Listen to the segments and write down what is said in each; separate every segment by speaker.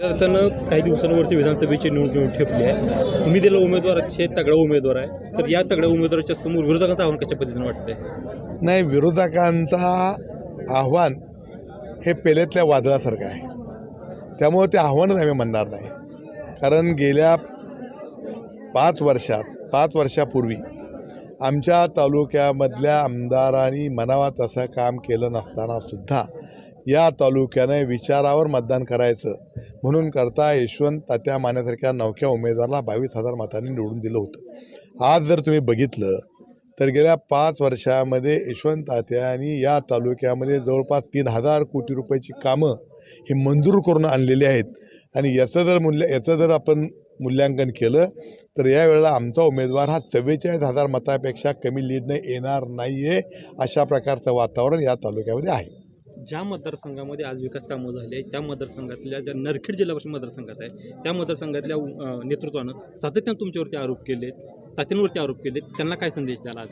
Speaker 1: त्यानं काही दिवसांवरती विधानसभेची निवडणूक ठेपली आहे. तुम्ही दिला उमेदवार अतिशय तगडा उमेदवार आहे. तर या तगड्या उमेदवाराच्या समोर विरोधकांचं आव्हान कशा पद्धतीनं वाटतंय?
Speaker 2: नाही विरोधकांचा आव्हान हे पेलेतल्या वादळासारखं आहे. त्यामुळं ते आव्हानच आम्ही म्हणणार नाही. कारण गेल्या पाच वर्षात पाच वर्षापूर्वी आमच्या तालुक्यामधल्या आमदारांनी मनावा तसं काम केलं नसताना सुद्धा या तालुक्याने विचारावर मतदान करायचं. म्हणून करता यशवंत तात्या मान्यासारख्या नवख्या उमेदवाराला बावीस हजार मतांनी निवडून दिलं होतं. आज जर तुम्ही बघितलं तर गेल्या पाच वर्षामध्ये यशवंत तात्यांनी या तालुक्यामध्ये जवळपास तीन हजार कोटी रुपयाची कामं ही मंजूर करून आणलेली आहेत. आणि याचं जर मूल्य याचं जर आपण मूल्यांकन केलं तर यावेळेला आमचा उमेदवार हा चव्वेचाळीस हजार मतापेक्षा कमी लीडने येणार नाही आहे अशा प्रकारचं वातावरण या तालुक्यामध्ये आहे.
Speaker 1: ज्या मतदारसंघामध्ये आज विकास कामं झाले आहे त्या मतदारसंघातल्या ज्या नरखेड जिल्हा परिषद मतदारसंघात आहे त्या मतदारसंघातल्या नेतृत्वानं सातत्यानं तुमच्यावरती आरोप केले तात्यांवरती आरोप केले त्यांना काय संदेश द्याला आज?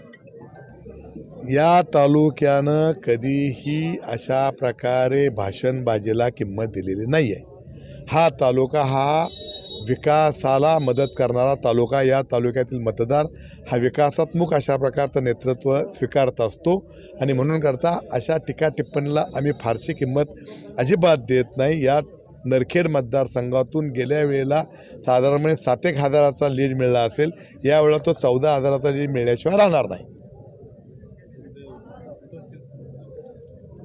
Speaker 2: या तालुक्यानं कधीही अशा प्रकारे भाषणबाजीला किंमत दिलेली नाही आहे हा तालुका हा विकासाला मदत करणारा तालुका या तालुक्यातील मतदार हा विकासात्मक अशा प्रकारचं नेतृत्व स्वीकारत असतो. आणि म्हणून करता अशा टीका टिप्पणीला आम्ही फारशी किंमत अजिबात देत नाही. या नरखेड मतदारसंघातून गेल्या वेळेला साधारणपणे सात एक हजाराचा लीड मिळाला असेल. यावेळेला तो चौदा हजाराचा लीड मिळण्याशिवाय राहणार नाही.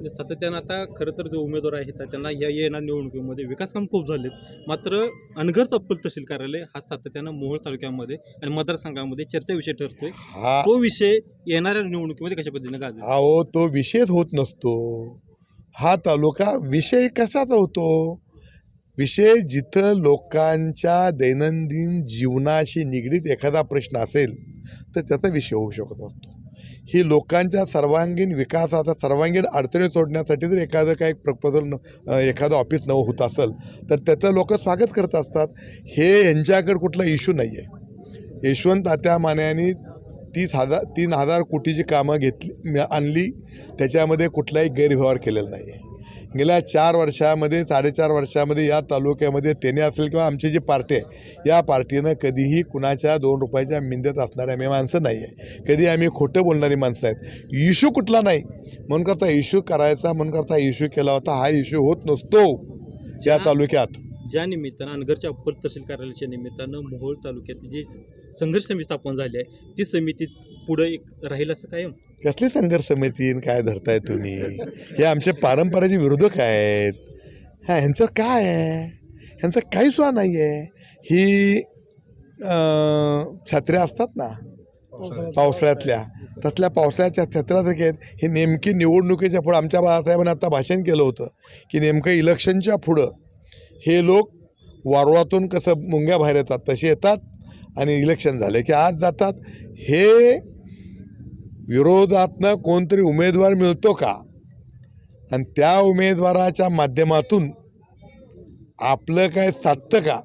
Speaker 1: म्हणजे सातत्यानं आता खरं तर जो उमेदवार आहे तर त्यांना या येणार निवडणुकीमध्ये विकास काम खूप झालेत. मात्र अनगर चप्पल तहसील कार्यालय हा सातत्यानं मोहोळ तालुक्यामध्ये आणि मतदारसंघामध्ये चर्चा विषय ठरतोय.
Speaker 2: हा.
Speaker 1: तो विषय येणाऱ्या निवडणुकीमध्ये कशा पद्धतीने गाजला?
Speaker 2: अहो तो विषयच होत नसतो. हा तालुका विषय कशाचा होतो? विषय जिथं लोकांच्या दैनंदिन जीवनाशी निगडीत एखादा प्रश्न असेल तर त्याचा विषय होऊ शकत असतो ही लोकांच्या सर्वांगीण विकासाचा सर्वांगीण अडचणी सोडण्यासाठी जर एखादं काही प्रपोजल न एखादं ऑफिस नवं होत असेल तर त्याचं लोक स्वागत करत असतात. हे यांच्याकडे कुठला इश्यू नाही आहे यशवंत आत्या मान्यांनी तीस हजार तीन हजार कोटीची कामं घेतली आणली. त्याच्यामध्ये कुठलाही गैरव्यवहार केलेला नाही आहे गेल्या चार वर्षामध्ये साडेचार वर्षामध्ये या तालुक्यामध्ये त्याने असेल किंवा आमची जी पार्टी आहे या पार्टीनं कधीही कुणाच्या दोन रुपयाच्या मिंद्यात असणारे आम्ही माणसं नाही आहे कधी आम्ही खोटं बोलणारी माणसं आहेत. इश्यू कुठला नाही. म्हणून करता इश्यू करायचा म्हणून करता इश्यू केला होता हा इश्यू होत नसतो या तालुक्यात.
Speaker 1: ज्या निमित्तानं अनगरच्या अप्पर तहसील कार्यालयाच्या निमित्तानं मोहोळ तालुक्यात जी संघर्ष समिती स्थापन झाली आहे ती समिती पुढे एक राहील असं कायम?
Speaker 2: कसली संघर्ष समिती काय धरताय तुम्ही? हे आमचे पारंपरेचे विरोधक आहेत. हा ह्यांचं काय आहे? ह्यांचं काही सुद्धा नाही आहे ही अं, छत्र्या असतात ना पावसाळ्यातल्या तसल्या पावसाळ्याच्या छत्र्यासारख्या आहेत. हे नेमकी निवडणुकीच्या पुढं आमच्या बाळासाहेबांनी आता भाषण केलं होतं की नेमकं इलेक्शनच्या पुढं हे लोक वारुळातून कसं मुंग्या बाहेर येतात तसे येतात आणि इलेक्शन झाले की आज जातात. हे विरोधातनं कोणतरी उमेदवार मिळतो का? आणि त्या उमेदवाराच्या माध्यमातून आपलं काय साधतं का?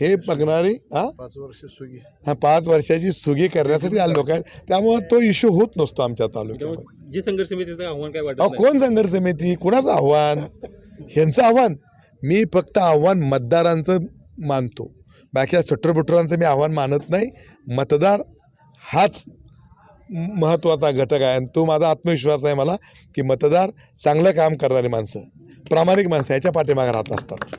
Speaker 2: हे बघणारी हा?
Speaker 3: पाच वर्ष सुगी
Speaker 2: हा पाच वर्षाची सुगी करण्यासाठी आले लोक आहेत त्यामुळं तो इश्यू होत नसतो आमच्या तालुक्यामध्ये.
Speaker 1: जी संघर्ष समितीचं आव्हान काय वाटत
Speaker 2: अहो
Speaker 1: नाही.
Speaker 2: कोण संघर्ष समिती? कुणाचं आव्हान? ह्यांचं आव्हान? मी फक्त आव्हान मतदारांचं मानतो. बाकी सट्टरबुटरांचं मी आव्हान मानत नाही. मतदार हाच महत्त्वाचा घटक आहे. आणि तो माझा आत्मविश्वास आहे मला की मतदार चांगलं काम करणारी माणसं प्रामाणिक माणसं याच्या पाठीमागे राहत असतात.